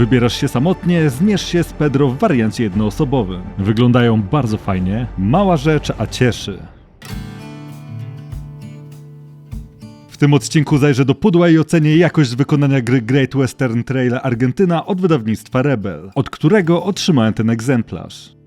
Wybierasz się samotnie, zmierz się z Pedro w wariancie jednoosobowym. Wyglądają bardzo fajnie, mała rzecz, a cieszy. W tym odcinku zajrzę do pudła i ocenię jakość wykonania gry Great Western Trail Argentyna od wydawnictwa Rebel, od którego otrzymałem ten egzemplarz.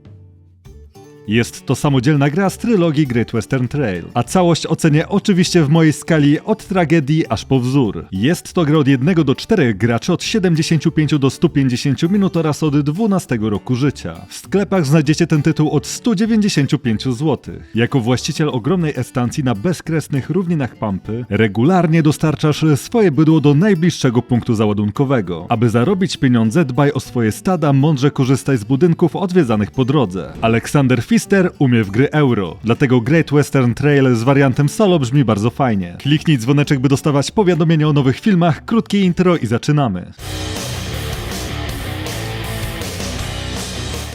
Jest to samodzielna gra z trylogii Great Western Trail, a całość ocenię oczywiście w mojej skali od tragedii aż po wzór. Jest to gra od 1 do 4 graczy od 75 do 150 minut oraz od 12 roku życia. W sklepach znajdziecie ten tytuł od 195 zł. Jako właściciel ogromnej estancji na bezkresnych równinach Pampy, regularnie dostarczasz swoje bydło do najbliższego punktu załadunkowego. Aby zarobić pieniądze, dbaj o swoje stada, mądrze korzystaj z budynków odwiedzanych po drodze. Aleksander Pfister umie w gry euro, dlatego Great Western Trail z wariantem solo brzmi bardzo fajnie. Kliknij dzwoneczek, by dostawać powiadomienia o nowych filmach, krótkie intro i zaczynamy.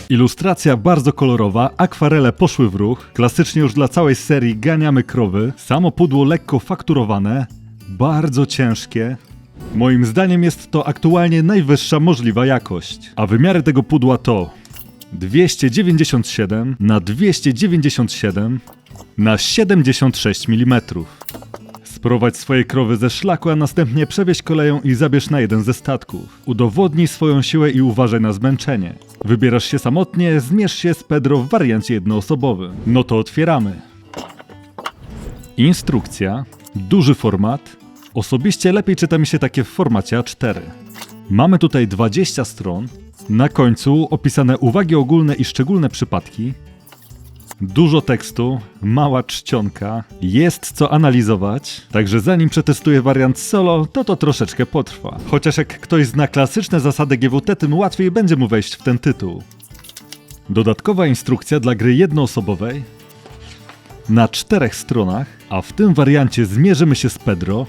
Ilustracja bardzo kolorowa, akwarele poszły w ruch, klasycznie już dla całej serii ganiamy krowy, samo pudło lekko fakturowane, bardzo ciężkie. Moim zdaniem jest to aktualnie najwyższa możliwa jakość, a wymiary tego pudła to 297 na 297 na 76 mm. Sprowadź swoje krowy ze szlaku, a następnie przewieź koleją i zabierz na jeden ze statków. Udowodnij swoją siłę i uważaj na zmęczenie. Wybierasz się samotnie, zmierz się z Pedro w wariancie jednoosobowym. No to otwieramy. Instrukcja, duży format. Osobiście lepiej czyta mi się takie w formacie A4. Mamy tutaj 20 stron. Na końcu opisane uwagi ogólne i szczególne przypadki. Dużo tekstu, mała czcionka, jest co analizować, także zanim przetestuję wariant solo, to to troszeczkę potrwa. Chociaż jak ktoś zna klasyczne zasady GWT, tym łatwiej będzie mu wejść w ten tytuł. Dodatkowa instrukcja dla gry jednoosobowej na czterech stronach, a w tym wariancie zmierzymy się z Pedro.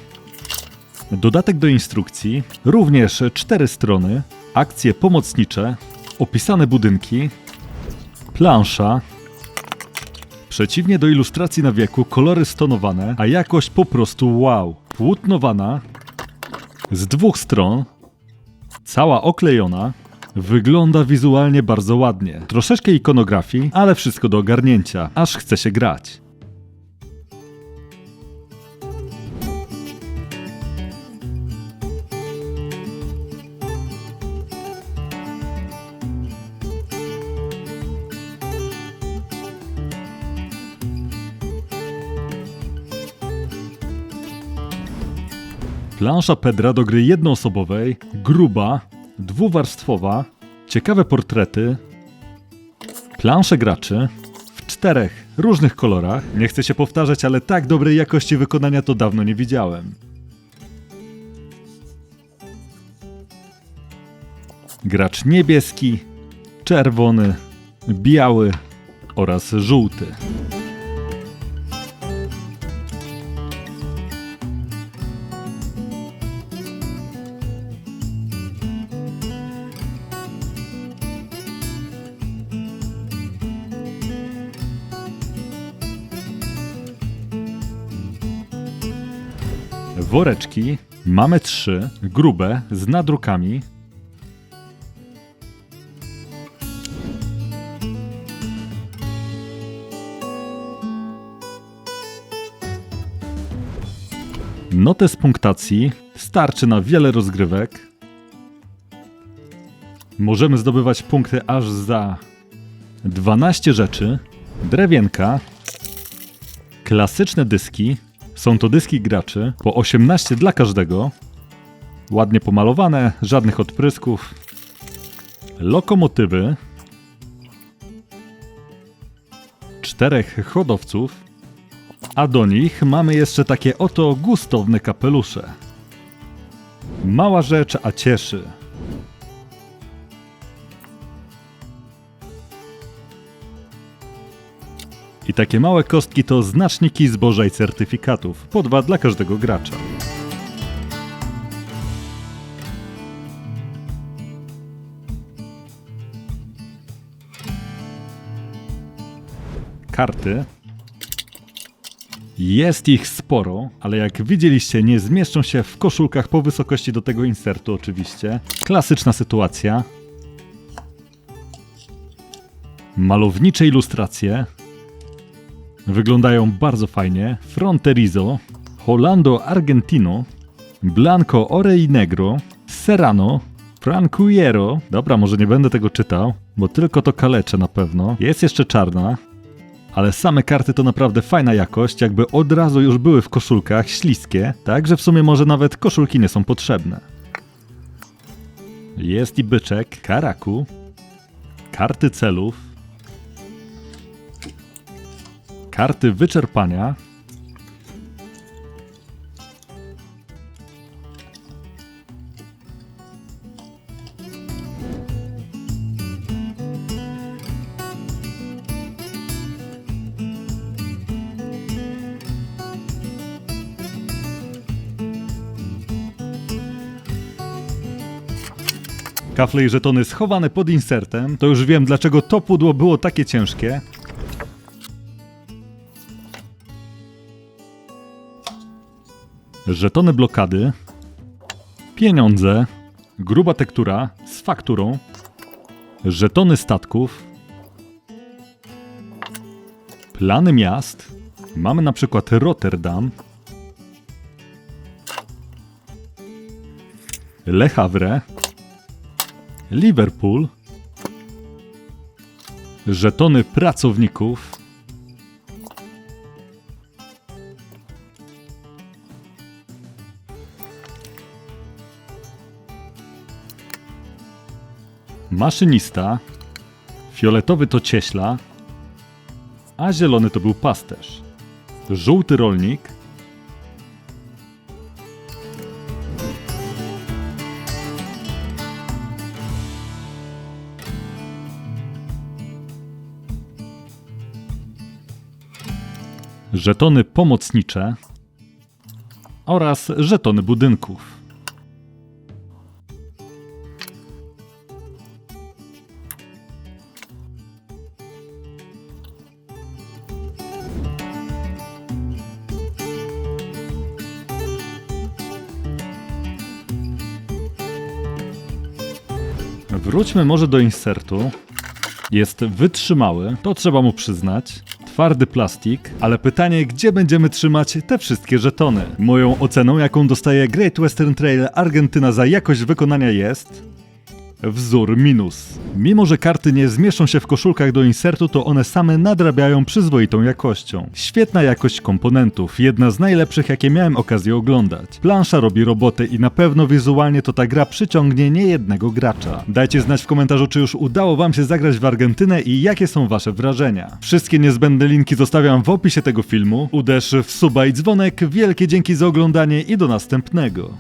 Dodatek do instrukcji, również cztery strony, akcje pomocnicze, opisane budynki, plansza, Przeciwnie do ilustracji na wieku, kolory stonowane, a jakość po prostu wow. Płótnowana, z dwóch stron, cała oklejona, wygląda wizualnie bardzo ładnie. Troszeczkę ikonografii, ale wszystko do ogarnięcia, aż chce się grać. Plansza Pedra do gry jednoosobowej, gruba, dwuwarstwowa, ciekawe portrety, plansze graczy w czterech różnych kolorach. Nie chcę się powtarzać, ale tak dobrej jakości wykonania to dawno nie widziałem. Gracz niebieski, czerwony, biały oraz żółty. Woreczki mamy trzy, grube, z nadrukami. Notes punktacji starczy na wiele rozgrywek. Możemy zdobywać punkty aż za 12 rzeczy, drewienka, klasyczne dyski, są to dyski graczy, po 18 dla każdego. Ładnie pomalowane, żadnych odprysków. Lokomotywy. Czterech hodowców. A do nich mamy jeszcze takie oto gustowne kapelusze. Mała rzecz, a cieszy. I takie małe kostki to znaczniki zboża i certyfikatów, po dwa dla każdego gracza. Karty. Jest ich sporo, ale jak widzieliście, nie zmieszczą się w koszulkach po wysokości do tego insertu, oczywiście. Klasyczna sytuacja. Malownicze ilustracje. Wyglądają bardzo fajnie. Fronterizo, Holando Argentino, Blanco Ore Negro, Serrano, Francuiero. Dobra, może nie będę tego czytał, bo tylko to kalecze na pewno. Jest jeszcze czarna. Ale same karty to naprawdę fajna jakość, jakby od razu już były w koszulkach, śliskie, tak że w sumie może nawet koszulki nie są potrzebne. Jest i byczek, karaku, karty celów, karty wyczerpania, kafle i żetony schowane pod insertem. To już wiem, dlaczego to pudło było takie ciężkie. Żetony blokady. Pieniądze. Gruba tektura z fakturą. Żetony statków. Plany miast. Mamy na przykład Rotterdam. Le Havre. Liverpool. Żetony pracowników. Maszynista. Fioletowy to cieśla. A zielony to był pasterz. Żółty rolnik. żetony pomocnicze oraz żetony budynków. Wróćmy może do insertu. Jest wytrzymały, to trzeba mu przyznać. Twardy plastik, ale pytanie, gdzie będziemy trzymać te wszystkie żetony? Moją oceną, jaką dostaje Great Western Trail Argentyna za jakość wykonania jest... Wzór minus. Mimo, że karty nie zmieszczą się w koszulkach do insertu, to one same nadrabiają przyzwoitą jakością. Świetna jakość komponentów, jedna z najlepszych, jakie miałem okazję oglądać. Plansza robi robotę i na pewno wizualnie to ta gra przyciągnie niejednego gracza. Dajcie znać w komentarzu, czy już udało wam się zagrać w Argentynę i jakie są wasze wrażenia. Wszystkie niezbędne linki zostawiam w opisie tego filmu. Uderz w suba i dzwonek, wielkie dzięki za oglądanie i do następnego.